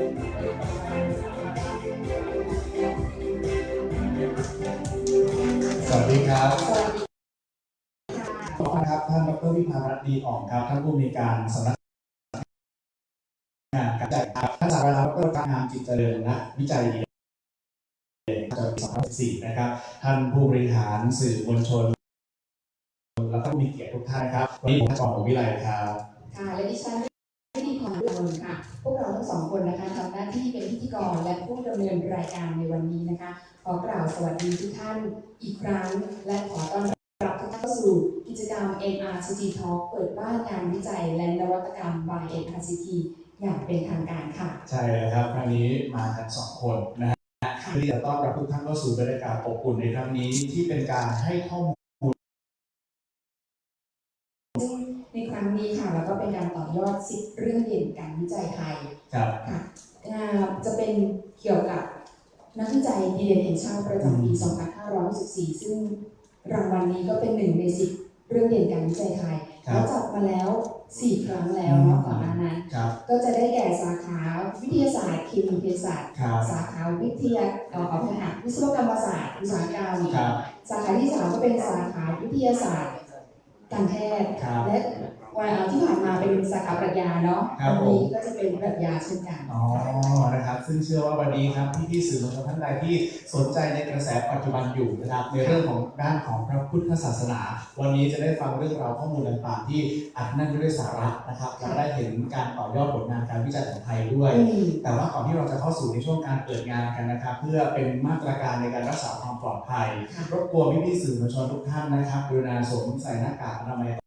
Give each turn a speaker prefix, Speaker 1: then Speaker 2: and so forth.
Speaker 1: สวัสดีครับขอบคุณครับท่านดรวิภารัตน์ดีอ่องครับท่านผู้อำนวยการสำนักงานการจัดครับท่านศาสตราจารย์ดรการงามจิตเจริญนะวิจัยดีเด่นจาก2014นะครับ ท่านผู้บริหารสื่อมวลชน แล้วก็มีเกียรติทุกท่านครับวันนี้ผมจอมวิไลครับ
Speaker 2: ค่ะและดิฉันพิธีพรดุลค่ะ พวกเราทั้ง สองคนนะคะทำหน้าที่เป็นพิธีกรและผู้ดำเนินรายการในวันนี้นะคะ ขอกล่าวสวัสดีทุกท่านอีกครั้ง และขอต้อนรับทุกท่านเข้าสู่กิจกรรม MRCT Talk เปิดบ้านงานวิจัยและนวัตกรรม by MRCT อย่างเป็นทางการค่ะ
Speaker 1: ใช่เลยครับครั้งนี้มากันสองคนนะฮะเพื่อที่จะต้อนรับทุกท่านเข้าสู่บรรยากาศอบอุ่นในครั้งนี้ที่เป็นการให้ข้อมูล
Speaker 2: ในครั้งนี้ค่ะแล้วก็เป็นการต่อยอดสิบเรื่องเด่นการวิจัยไทย
Speaker 1: ครับ
Speaker 2: ค่ะอ่าจะเป็นเกี่ยวกับนักวิจัยดีเด่นแห่งชาติประจำปี 2564 ซึ่งรางวัลนี้ก็เป็นหนึ่งในสิบเรื่องเด่นการวิจัยไทย
Speaker 1: ครับ
Speaker 2: แล้วจัดมาแล้ว4ครั้งแล้วเนาะก่อนหน้านั้น
Speaker 1: ครับ
Speaker 2: ก็จะได้แก่สาขาวิทยาศาสตร์เคมีเภสัช
Speaker 1: ครับ
Speaker 2: สาขาวิทยาเอ่อขอโทษค่ะวิศวกรรมศาสตร์อุตสาหกรรม
Speaker 1: ครับ
Speaker 2: สาขาที่สามก็เป็นสาขาวิทยาศาสตร์ การแพทย์
Speaker 1: ครับ
Speaker 2: และวันที่ผ่านมาเป็นสาขาปรัชญาเนาะ
Speaker 1: ครับ
Speaker 2: วันี้ก็จะเป็นปรัชญาเช่นกัน
Speaker 1: อ๋อนะครับ ซึ่งเชื่อว่าวันนี้ครับพี่พี่ๆสื่อมวลชนท่านใดที่สนใจในกระแสปัจจุบันอยู่นะครับในเรื่องของด้านของพระพุทธศาสนา วันนี้จะได้ฟังเรื่องราวข้อมูลต่างๆ ที่อัดแน่นไปด้วยสาระนะครับและได้เห็นการต่อยอดผลงานการวิจัยของไทยด้วย
Speaker 2: อืม
Speaker 1: แต่ว่าก่อนที่เราจะเข้าสู่ในช่วงการเปิดงานกันนะครับ เพื่อเป็นมาตรการในการรักษาความปลอดภัย
Speaker 2: ค่ะ
Speaker 1: รบกวนพี่พี่ๆสื่อมวลชนทุกท่านนะครับกรุณาสวมใส่หน้ากากอนามัย